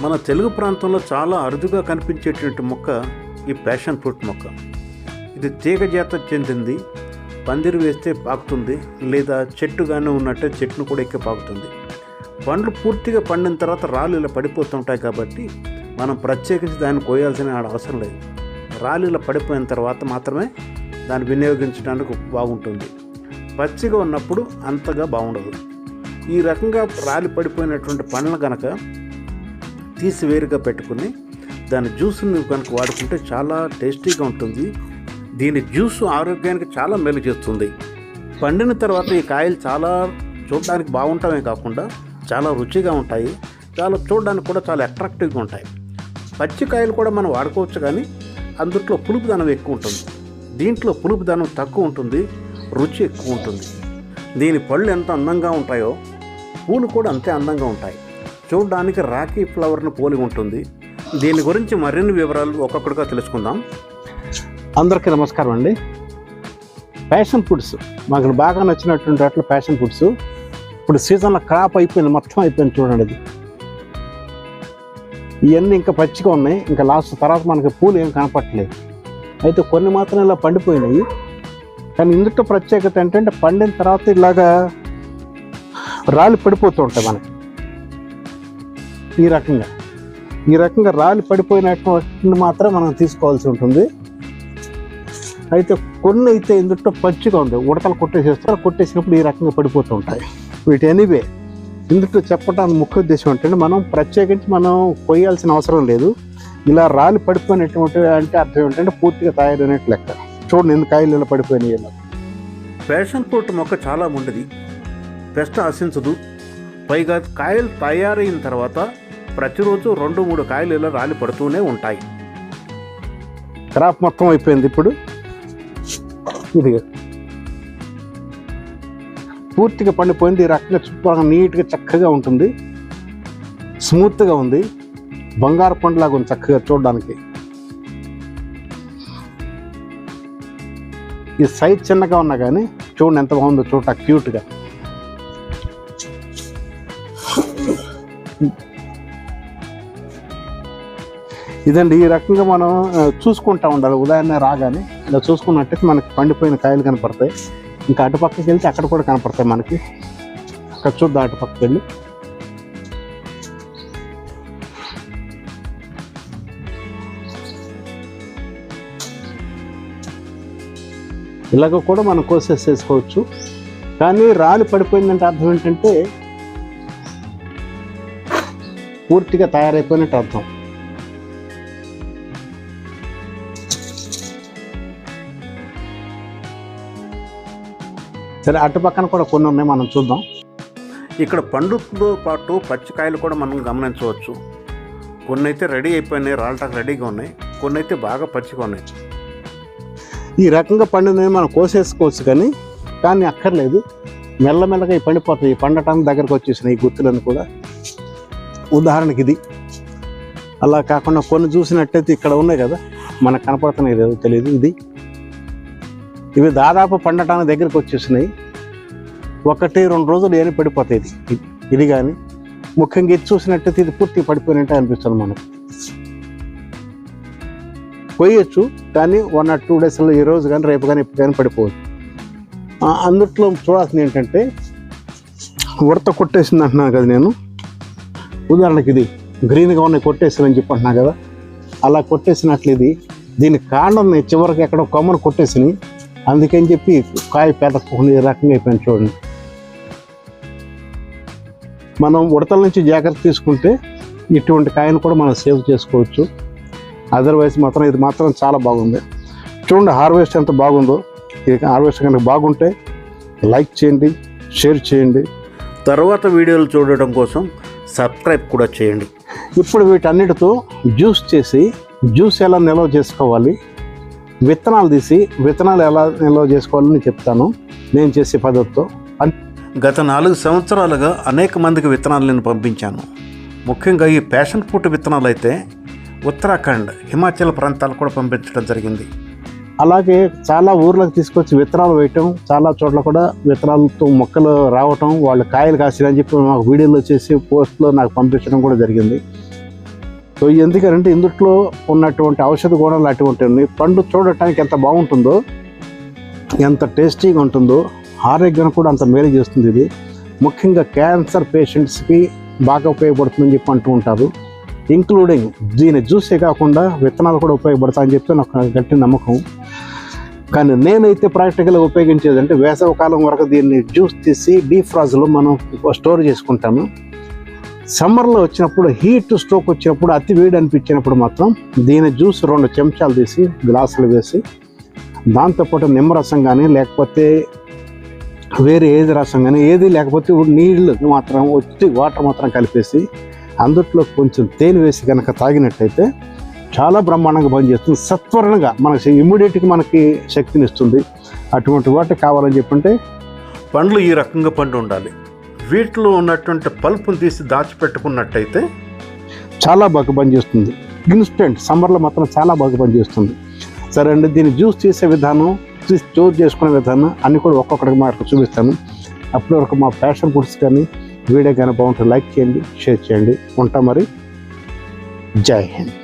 మన తెలుగు ప్రాంతంలో చాలా అరుదుగా కనిపించేటువంటి మొక్క ఈ ప్యాషన్ ఫ్రూట్ మొక్క. ఇది తీగ జాత చెందింది. పందిరి వేస్తే పాకుతుంది. లేదా చెట్టుగానే ఉన్నట్టే చెట్టును కూడా ఎక్కి పాకుతుంది. పండ్లు పూర్తిగా పండిన తర్వాత రాళ్ళు ఇలా పడిపోతుంటాయి కాబట్టి మనం ప్రత్యేకించి దాన్ని కోయాల్సిన అవసరం లేదు. రాళ్ళు ఇలా పడిపోయిన తర్వాత మాత్రమే దాన్ని వినియోగించడానికి బాగుంటుంది. పచ్చిగా ఉన్నప్పుడు అంతగా బాగుండదు. ఈ రకంగా రాలి పడిపోయినటువంటి పండ్లు కనుక తీసి వేరుగా పెట్టుకుని దాని జ్యూస్ని కనుక వాడుకుంటే చాలా టేస్టీగా ఉంటుంది. దీని జ్యూస్ ఆరోగ్యానికి చాలా మేలు చేస్తుంది. పండిన తర్వాత ఈ కాయలు చాలా చూడడానికి బాగుంటామే కాకుండా చాలా రుచిగా ఉంటాయి. చాలా చూడడానికి కూడా చాలా అట్రాక్టివ్గా ఉంటాయి. పచ్చి కాయలు కూడా మనం వాడుకోవచ్చు కానీ అందుట్లో పులుపుదనం ఎక్కువ ఉంటుంది. దీంట్లో పులుపుదనం తక్కువ ఉంటుంది. రుచి ఎక్కువ ఉంటుంది. దీని పళ్ళు ఎంత అందంగా ఉంటాయో పూలు కూడా అంతే అందంగా ఉంటాయి. చూడడానికి రాఖీ ఫ్లవర్ని పోలి ఉంటుంది. దీని గురించి మరిన్ని వివరాలు ఒక్కొక్కటిగా తెలుసుకుందాం. అందరికీ నమస్కారం అండి. ప్యాషన్ ఫుడ్స్ మాకు బాగా నచ్చినటువంటి అట్లా ప్యాషన్ ఫుడ్స్ ఇప్పుడు సీజన్లో క్రాప్ అయిపోయింది మొత్తం అయిపోయింది చూడండి ఇది. ఇవన్నీ ఇంకా పచ్చిగా ఉన్నాయి. ఇంకా లాస్ట్ తర్వాత మనకి పూలు ఏం కనపట్టలేదు అయితే కొన్ని మాత్రం ఇలా పండిపోయినాయి. కానీ ఇందులో ప్రత్యేకత ఏంటంటే పండిన తర్వాత ఇలాగా రాళ్ళు పడిపోతూ ఉంటాయి మనకి. ఈ రకంగా. ఈ రకంగా రాలి పడిపోయినటువంటి మాత్రం మనం తీసుకోవాల్సి ఉంటుంది. అయితే కొన్ని అయితే ఎందుకంటే పచ్చిగా ఉంది. ఉడతలు కొట్టేసేస్తారు. కొట్టేసినప్పుడు ఈ రకంగా పడిపోతూ ఉంటాయి. వీటి ఎనీవే. ఎందుకంటే చెప్పడానికి ముఖ్య ఉద్దేశం ఏంటంటే మనం ప్రత్యేకించి మనం కొయ్యాల్సిన అవసరం లేదు. ఇలా రాలి పడిపోయినటువంటి అంటే అర్థం ఏంటంటే పూర్తిగా తయారైనట్టు లెక్క. చూడండి ఎన్ని కాయలు ఇలా పడిపోయినాయి ఇలా. ప్యాషన్ ఫ్రూట్ మొక్క చాలా ఉండదు పెస్ట్ ఆశించదు. పైగా కాయలు తయారైన తర్వాత ప్రతిరోజు రెండు మూడు కాయలు ఇలా రాలి పడుతూనే ఉంటాయి. క్రాప్ మొత్తం అయిపోయింది ఇప్పుడు. ఇది పూర్తిగా పండిపోయింది. ఈ రకంగా చుట్టూ నీట్గా చక్కగా ఉంటుంది. స్మూత్గా ఉంది. బంగారు పండులాగా ఉంది చక్కగా చూడడానికి. ఈ సైజ్ చిన్నగా ఉన్నా కానీ చూడండి ఎంత బాగుందో చూడ క్యూట్గా. ఇదండి ఈ రకంగా మనం చూసుకుంటా ఉండాలి. ఉదయాన్నే రాగానే ఇలా చూసుకున్నట్టయితే మనకి పండిపోయిన కాయలు కనపడతాయి. ఇంకా అటుపక్కకి వెళ్తే అక్కడ కూడా కనపడతాయి మనకి. అక్కడ చూద్దాం అటుపక్కకి వెళ్ళి. ఇలాగ కూడా మనం కోసెస్ చేసుకోవచ్చు కానీ రాలి పడిపోయిందంటే అర్థం ఏంటంటే పూర్తిగా తయారైపోయినట్టు అర్థం. సరే అటు పక్కన కూడా కొన్ని ఉన్నాయి మనం చూద్దాం. ఇక్కడ పండుతో పాటు పచ్చికాయలు కూడా మనం గమనించవచ్చు. కొన్ని అయితే రెడీ అయిపోయినాయి రాళ్ళటాకు రెడీగా ఉన్నాయి. కొన్ని అయితే బాగా పచ్చిగా ఉన్నాయి. ఈ రకంగా పండినవి మనం కోసేసుకోవచ్చు కానీ కానీ అక్కర్లేదు. మెల్లమెల్లగా ఈ పండిపోతాయి. ఈ పండటానికి దగ్గరకు వచ్చేసినాయి ఈ గుత్తులను కూడా. ఉదాహరణకి ఇది. అలా కాకుండా కొన్ని చూసినట్టయితే ఇక్కడ ఉన్నాయి కదా మనకు కనపడుతున్నాయి తెలియదు. ఇది ఇవి దాదాపు పండటానికి దగ్గరకు వచ్చేసినాయి. ఒకటి రెండు రోజులు ఏమి పడిపోతాయి ఇది. ఇది- కానీ ముఖ్యంగా ఇది చూసినట్టయితే ఇది పూర్తి పడిపోయినట్టు అనిపిస్తుంది మనకు. కొయ్యొచ్చు కానీ వన్ ఆర్ టూ డేస్లో ఈ రోజు కానీ రేపు కానీ ఎప్పుడు కానీ పడిపోవచ్చు అందుట్లో చూడాల్సింది ఏంటంటే ఉడత కొట్టేసింది అంటున్నాను కదా నేను. ఉదాహరణకి ఇది గ్రీన్గా ఉన్నాయి కొట్టేసిందని చెప్పి కదా. అలా కొట్టేసినట్లు ఇది దీని కాండం చివరికి ఎక్కడో కొమ్మను కొట్టేసినాయి. అందుకని చెప్పి కాయ పెదకుండా ఈ రకంగా అయిపోయింది చూడండి. మనం ఉడతల నుంచి జాగ్రత్త తీసుకుంటే ఇటువంటి కాయను కూడా మనం సేవ్ చేసుకోవచ్చు. అదర్వైజ్ మాత్రం ఇది మాత్రం చాలా బాగుంది. చూడండి హార్వెస్ట్ ఎంత బాగుందో. ఇది హార్వెస్ట్ కనుక బాగుంటే లైక్ చేయండి షేర్ చేయండి. తర్వాత వీడియోలు చూడటం కోసం సబ్స్క్రైబ్ కూడా చేయండి. ఇప్పుడు వీటన్నిటితో జ్యూస్ చేసి జ్యూస్ ఎలా నిల్వ చేసుకోవాలి? విత్తనాలు తీసి విత్తనాలు ఎలా నిల్వ చేసుకోవాలని చెప్తాను. నేను చేసే పద్ధతితో. గత నాలుగు సంవత్సరాలుగా అనేక మందికి విత్తనాలు నేను పంపించాను. ముఖ్యంగా ఈ ప్యాషన్ ఫ్రూట్ విత్తనాలు అయితే ఉత్తరాఖండ్ హిమాచల్ ప్రాంతాలు కూడా పంపించడం జరిగింది. అలాగే చాలా ఊర్లకు తీసుకొచ్చి విత్తనాలు వేయటం చాలా చోట్ల కూడా విత్తనాలతో మొక్కలు రావటం వాళ్ళు కాయలు కాసిరని చెప్పి మాకు వీడియోలో చేసి పోస్ట్లో నాకు పంపించడం కూడా జరిగింది. సో ఎందుకంటే ఇందుట్లో ఉన్నటువంటి ఔషధ గుణాలు అటువంటివి ఉన్నాయి పండు చూడటానికి ఎంత బాగుంటుందో ఎంత టేస్టీగా ఉంటుందో ఆరోగ్యాన్ని కూడా అంత మేలు చేస్తుంది ఇది. ముఖ్యంగా క్యాన్సర్ పేషెంట్స్కి బాగా ఉపయోగపడుతుందని చెప్పి అంటూ ఉంటారు. ఇంక్లూడింగ్ దీని జ్యూసే కాకుండా విత్తనాలు కూడా ఉపయోగపడతాయని చెప్పి నాకు గట్టి నమ్మకం. కానీ నేనైతే ప్రాక్టికల్గా ఉపయోగించేది అంటే వేసవకాలం వరకు దీన్ని జ్యూస్ తీసి డీప్ ఫ్రాజ్లో మనం స్టోర్ చేసుకుంటాము. సమ్మర్లో వచ్చినప్పుడు హీట్ స్ట్రోక్ వచ్చినప్పుడు అతి వేడి అనిపించినప్పుడు మాత్రం దీని జ్యూస్ రెండు చెంచాలు తీసి గ్లాసులు వేసి దాంతోపాటు నిమ్మరసం కానీ లేకపోతే వేరే ఏది రసం కానీ ఏది లేకపోతే నీళ్ళు మాత్రం వచ్చి వాటర్ మాత్రం కలిపేసి అందుట్లో కొంచెం తేనె వేసి కనుక తాగినట్టయితే చాలా బ్రహ్మాండంగా పనిచేస్తుంది. సత్వరణంగా మనకి ఇమ్మీడియట్గా మనకి శక్తిని ఇస్తుంది. అటువంటి వాటి కావాలని చెప్పంటే పండ్లు ఈ రకంగా పండు ఉండాలి. వీటిలో ఉన్నటువంటి పల్పును తీసి దాచిపెట్టుకున్నట్టయితే చాలా బాగా పనిచేస్తుంది. ఇన్స్టెంట్ సమ్మర్లో మాత్రం చాలా బాగా పనిచేస్తుంది. సరే అండి దీన్ని జ్యూస్ చేసే విధానం స్టోర్ చేసుకునే విధానం అన్ని కూడా ఒక్కొక్కటి మాకు చూపిస్తాను. అప్పటి వరకు మా ఫ్యాషన్ ఫుడ్స్ కానీ వీడియో కానీ బాగుంటుంది లైక్ చేయండి షేర్ చేయండి. ఉంటాం మరి. జై హింద్.